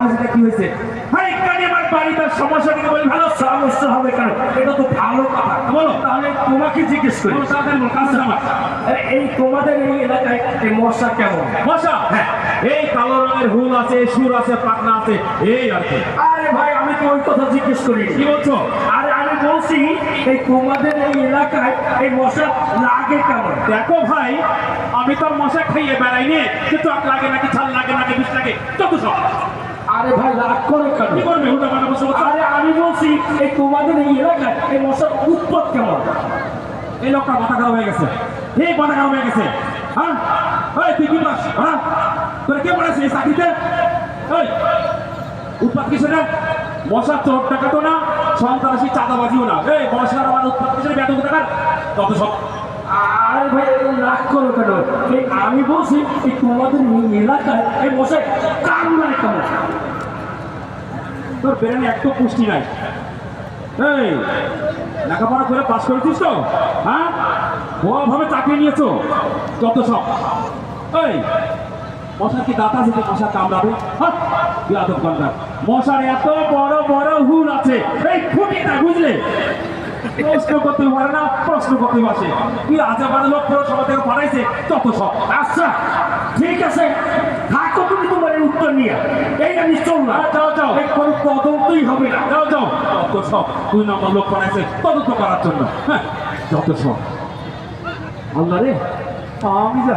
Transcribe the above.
সেটা কি হয়েছে? এখানে আমার বাড়িতে সমস্যা থেকে বলি ভালো সমস্যা হবে কেন? এটা তো ভালো কথা। বলো। তাহলে তোমাকে জিজ্ঞেস করি। তাড়াতাড়ি বলো, আমার। আরে, এই তোমাদের এই এলাকায় এই মশা কেমন? মশা? হ্যাঁ। এই কালো রঙের হুল আছে সুর আছে পাকনা আছে এই আর কি। আরে ভাই আমি তো ওই কথা জিজ্ঞেস করি কি বলছো? আরে আমি বলছি এই তোমাদের এই এলাকায় এই মশা লাগে কেমন দেখো ভাই আমি তো মশা খাইয়ে বেড়াই নে যে লাগে নাকি ছাল লাগে নাকি বিষ লাগে যত সব। আরে ভাই রাগ করো কেন? কি করবে উল্টা পাল্টা বসে? আরে আমি বলছি এই তোমাদের এই এলাকায় এই মশার উৎপদ কেমন? এই লোকটা মাথা খারাপ হয়ে গেছে। এই মাথা খারাপ হয়ে গেছে। হ্যাঁ? ওই তুই কি পাস? হ্যাঁ? তোরা কে পড়েছিস এই চাকরিতে? ওই উৎপাদ কিসের রে? মশা চোর টাকা তো না সন্ত্রাসী চাঁদাবাজিও না। এই মশার আমার উৎপাদ কিসের? ব্যাধ টাকার তত সব। আরে ভাই রাগ করো কেন? এই আমি বলছি এই তোমাদের এই এলাকায় এই মশাই কামড়ায় কেমন? তোর ব্রেনে একটু পুষ্টি নাই। এই, লেখাপড়া করে পাস করেছিস তো? হ্যাঁ? ভাবে চাকরি নিয়েছো? যত সব। এই, মশার কি দাঁত আছে যে মশা কামড়াবে? হ্যাঁ? বিয়াদব মশার এত বড় বড় হুল আছে। এই খুঁটি না বুঝলে? প্রশ্ন করতে পারে না, প্রশ্ন করতে বসে কি আজে বাজে লোক সভা থেকে পাঠাইছে? যত সব। আচ্ছা ঠিক আছে। থাকো তুমি তোমার উত্তর নিয়ে। এই আমি চললাম। তদন্তই হবে না। যাও যাও তত সব দুই নম্বর লোক পাঠাইছে তদন্ত করার জন্য। হ্যাঁ যত সব। আল্লাহ রে, আমি যে